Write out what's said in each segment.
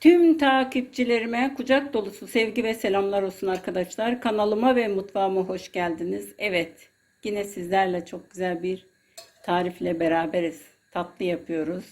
Tüm takipçilerime kucak dolusu sevgi ve selamlar olsun arkadaşlar. Kanalıma ve mutfağıma hoş geldiniz. Evet, yine sizlerle çok güzel bir tarifle beraberiz. Tatlı yapıyoruz.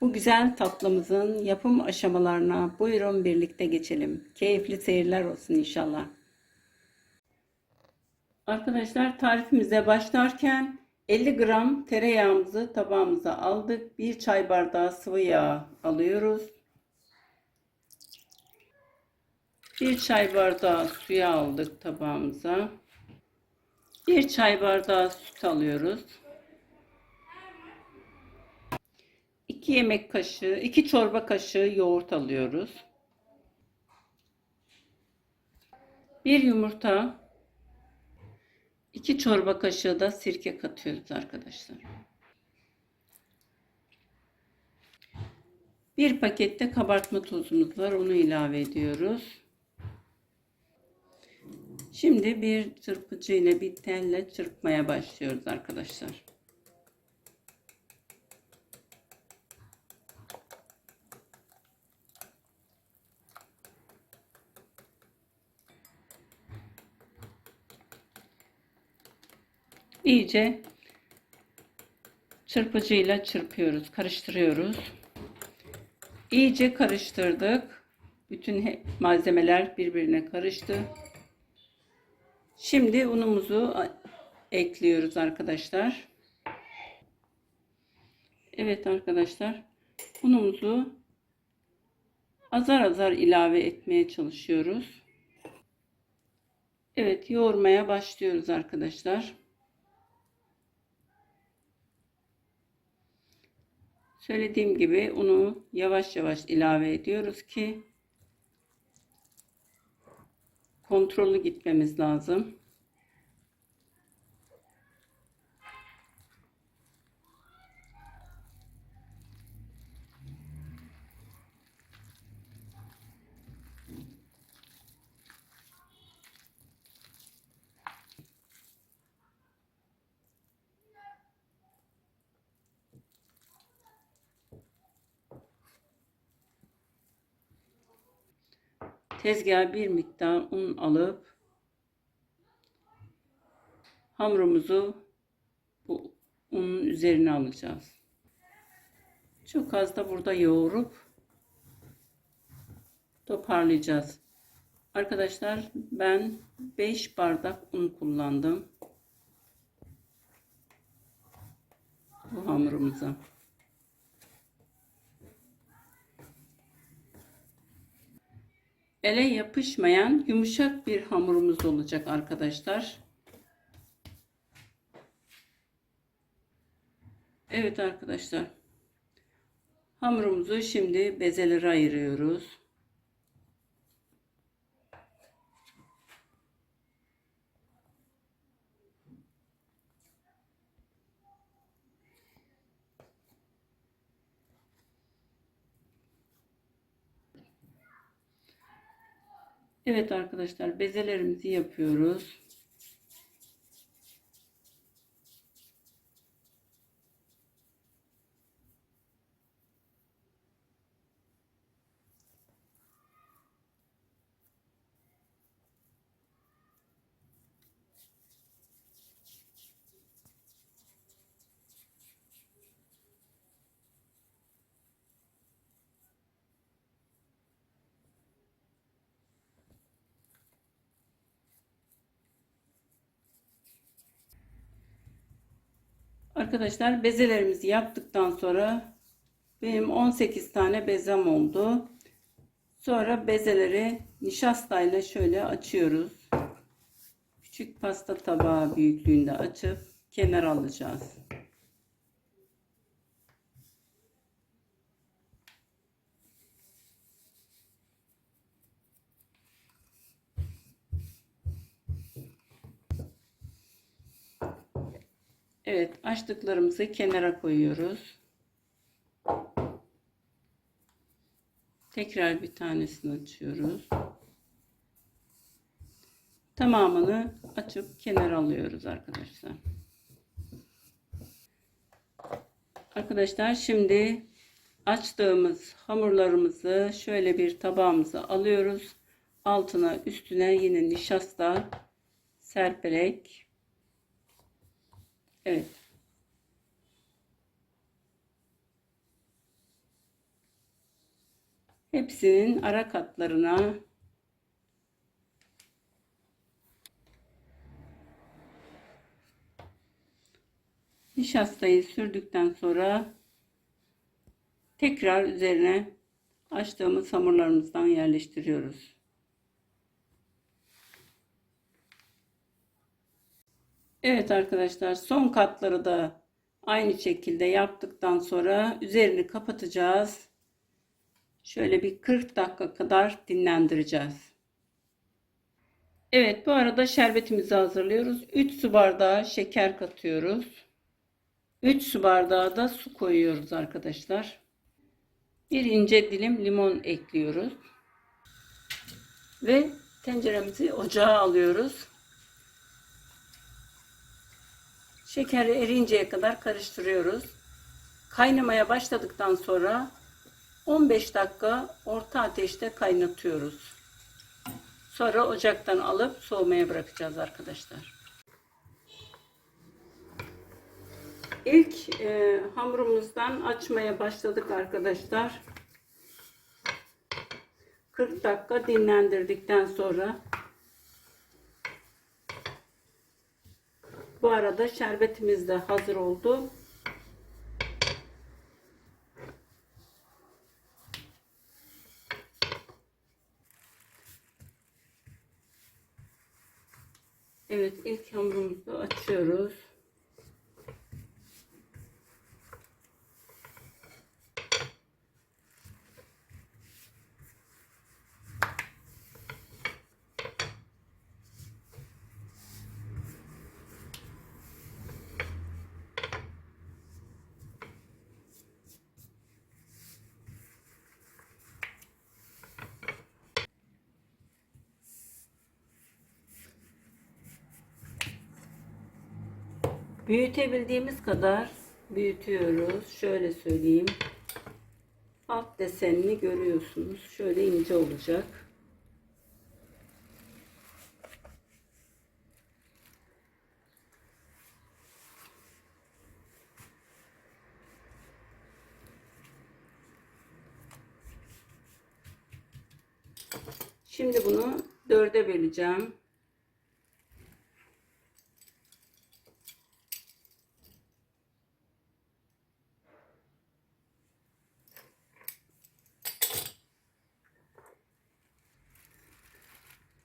Bu güzel tatlımızın yapım aşamalarına buyurun birlikte geçelim. Keyifli seyirler olsun inşallah. Arkadaşlar tarifimize başlarken 50 gram tereyağımızı tabağımıza aldık. 1 çay bardağı sıvı yağ alıyoruz. 1 çay bardağı suya aldık tabağımıza. 1 çay bardağı süt alıyoruz. 2 yemek kaşığı, 2 çorba kaşığı yoğurt alıyoruz. 1 yumurta, 2 çorba kaşığı da sirke katıyoruz arkadaşlar. Bir pakette kabartma tozumuz var. Onu ilave ediyoruz. Şimdi bir çırpıcı ile bir telle çırpmaya başlıyoruz arkadaşlar. İyice çırpıcıyla çırpıyoruz, karıştırıyoruz. İyice karıştırdık. Bütün malzemeler birbirine karıştı. Şimdi unumuzu ekliyoruz arkadaşlar. Evet arkadaşlar. Unumuzu azar azar ilave etmeye çalışıyoruz. Evet yoğurmaya başlıyoruz arkadaşlar. Söylediğim gibi unu yavaş yavaş ilave ediyoruz ki kontrollü gitmemiz lazım. Tezgaha bir miktar un alıp hamurumuzu bu unun üzerine alacağız. Çok az da burada yoğurup toparlayacağız. Arkadaşlar ben 5 bardak un kullandım. Bu hamurumuza. Ele yapışmayan yumuşak bir hamurumuz olacak arkadaşlar. Evet arkadaşlar. Hamurumuzu şimdi bezelere ayırıyoruz. Evet arkadaşlar bezelerimizi yapıyoruz. Arkadaşlar bezelerimizi yaptıktan sonra benim 18 tane bezem oldu. Sonra bezeleri nişastayla şöyle açıyoruz. Küçük pasta tabağı büyüklüğünde açıp kenar alacağız. Evet açtıklarımızı kenara koyuyoruz. Tekrar bir tanesini açıyoruz. Tamamını açıp kenara alıyoruz arkadaşlar. Arkadaşlar şimdi açtığımız hamurlarımızı şöyle bir tabağımıza alıyoruz. Altına üstüne yine nişasta serperek evet hepsinin ara katlarına nişastayı sürdükten sonra tekrar üzerine açtığımız hamurlarımızdan yerleştiriyoruz. Evet arkadaşlar son katları da aynı şekilde yaptıktan sonra üzerini kapatacağız. Şöyle bir 40 dakika kadar dinlendireceğiz. Evet bu arada şerbetimizi hazırlıyoruz. 3 su bardağı şeker katıyoruz. 3 su bardağı da su koyuyoruz arkadaşlar. Bir ince dilim limon ekliyoruz. Ve tenceremizi ocağa alıyoruz. Şekeri erinceye kadar karıştırıyoruz. Kaynamaya başladıktan sonra 15 dakika orta ateşte kaynatıyoruz. Sonra ocaktan alıp soğumaya bırakacağız arkadaşlar. İlk e, hamurumuzdan açmaya başladık arkadaşlar. 40 dakika dinlendirdikten sonra bu arada şerbetimiz de hazır oldu. Evet ilk hamurumuzu açıyoruz. Büyütebildiğimiz kadar büyütüyoruz. Şöyle söyleyeyim. Alt desenini görüyorsunuz. Şöyle ince olacak. Şimdi bunu dörde böleceğim.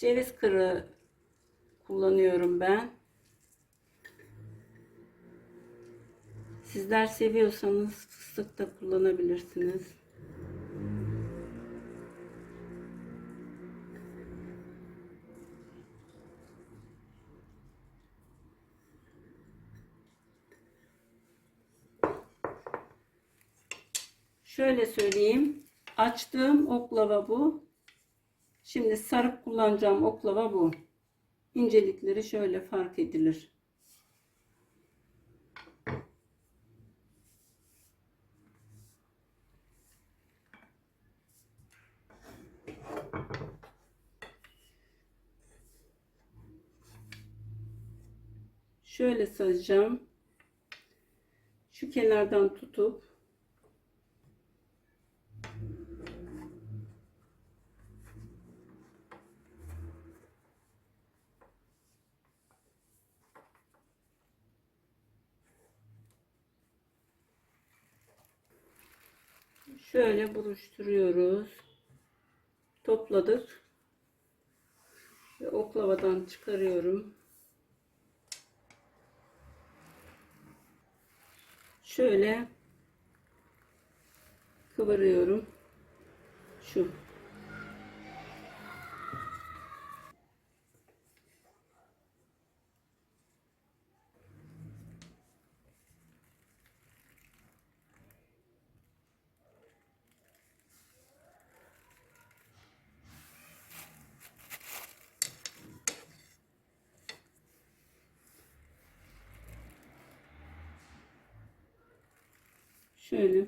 Ceviz kırığı kullanıyorum ben. Sizler seviyorsanız fıstık da kullanabilirsiniz. Şöyle söyleyeyim. Açtığım oklava bu. Şimdi sarıp kullanacağım oklava bu. İncelikleri şöyle fark edilir. Şöyle saracağım. Şu kenardan tutup şöyle buruşturuyoruz. Topladık. Ve oklavadan çıkarıyorum. Şöyle kıvırıyorum. Şu. Şöyle.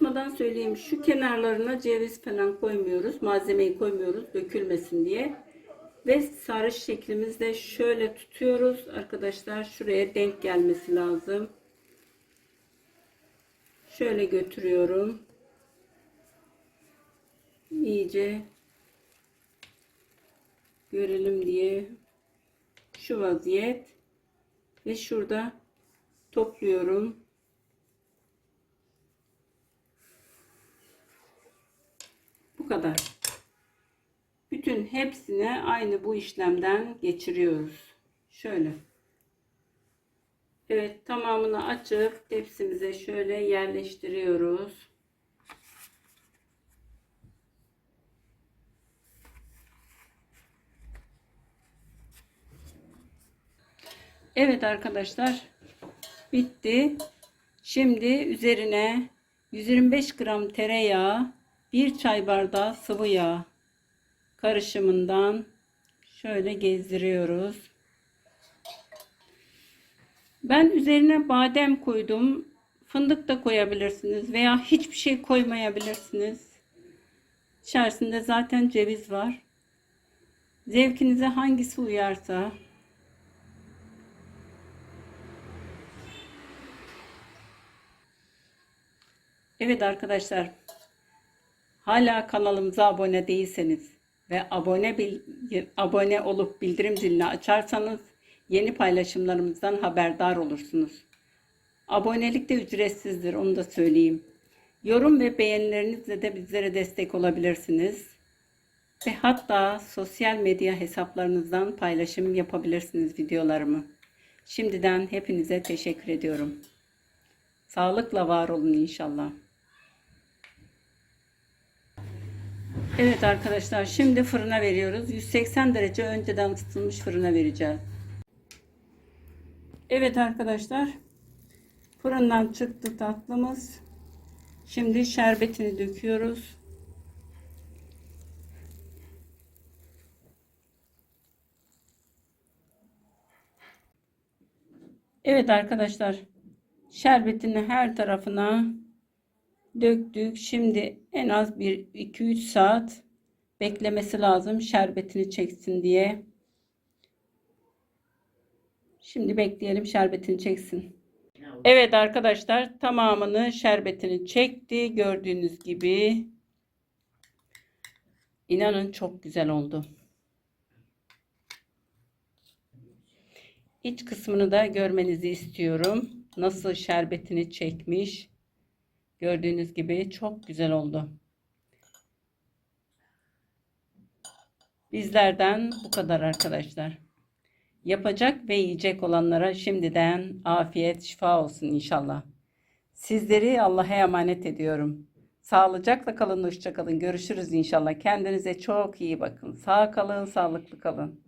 Kapatmadan söyleyeyim. Şu kenarlarına ceviz falan koymuyoruz. Malzemeyi koymuyoruz dökülmesin diye. Ve sarı şeklimizde şöyle tutuyoruz. Arkadaşlar şuraya denk gelmesi lazım. Şöyle götürüyorum. İyice görelim diye şu vaziyet ve şurada topluyorum. Bu kadar. Bütün hepsine aynı bu işlemden geçiriyoruz. Şöyle. Evet tamamını açıp tepsimize şöyle yerleştiriyoruz. Evet arkadaşlar bitti. Şimdi üzerine 125 gram tereyağı, 1 çay bardağı sıvı yağ karışımından şöyle gezdiriyoruz. Ben üzerine badem koydum. Fındık da koyabilirsiniz veya hiçbir şey koymayabilirsiniz. İçerisinde zaten ceviz var. Zevkinize hangisi uyarsa Evet arkadaşlar. Hala kanalımıza abone değilseniz ve abone abone olup bildirim zilini açarsanız yeni paylaşımlarımızdan haberdar olursunuz. Abonelik de ücretsizdir onu da söyleyeyim. Yorum ve beğenilerinizle de bizlere destek olabilirsiniz. Ve hatta sosyal medya hesaplarınızdan paylaşım yapabilirsiniz videolarımı. Şimdiden hepinize teşekkür ediyorum. Sağlıkla var olun inşallah. Evet arkadaşlar şimdi fırına veriyoruz. 180 derece önceden ısıtılmış fırına vereceğiz. Evet arkadaşlar fırından çıktı tatlımız. Şimdi şerbetini döküyoruz. Evet arkadaşlar şerbetini her tarafına döktük. Şimdi en az bir 2-3 saat beklemesi lazım şerbetini çeksin diye. Şimdi bekleyelim şerbetini çeksin. Evet arkadaşlar tamamını şerbetini çekti. Gördüğünüz gibi. İnanın çok güzel oldu. İç kısmını da görmenizi istiyorum. Nasıl şerbetini çekmiş. Gördüğünüz gibi çok güzel oldu. Bizlerden bu kadar arkadaşlar. Yapacak ve yiyecek olanlara şimdiden afiyet, şifa olsun inşallah. Sizleri Allah'a emanet ediyorum. Sağlıcakla kalın, hoşça kalın. Görüşürüz inşallah. Kendinize çok iyi bakın. Sağ kalın, sağlıklı kalın.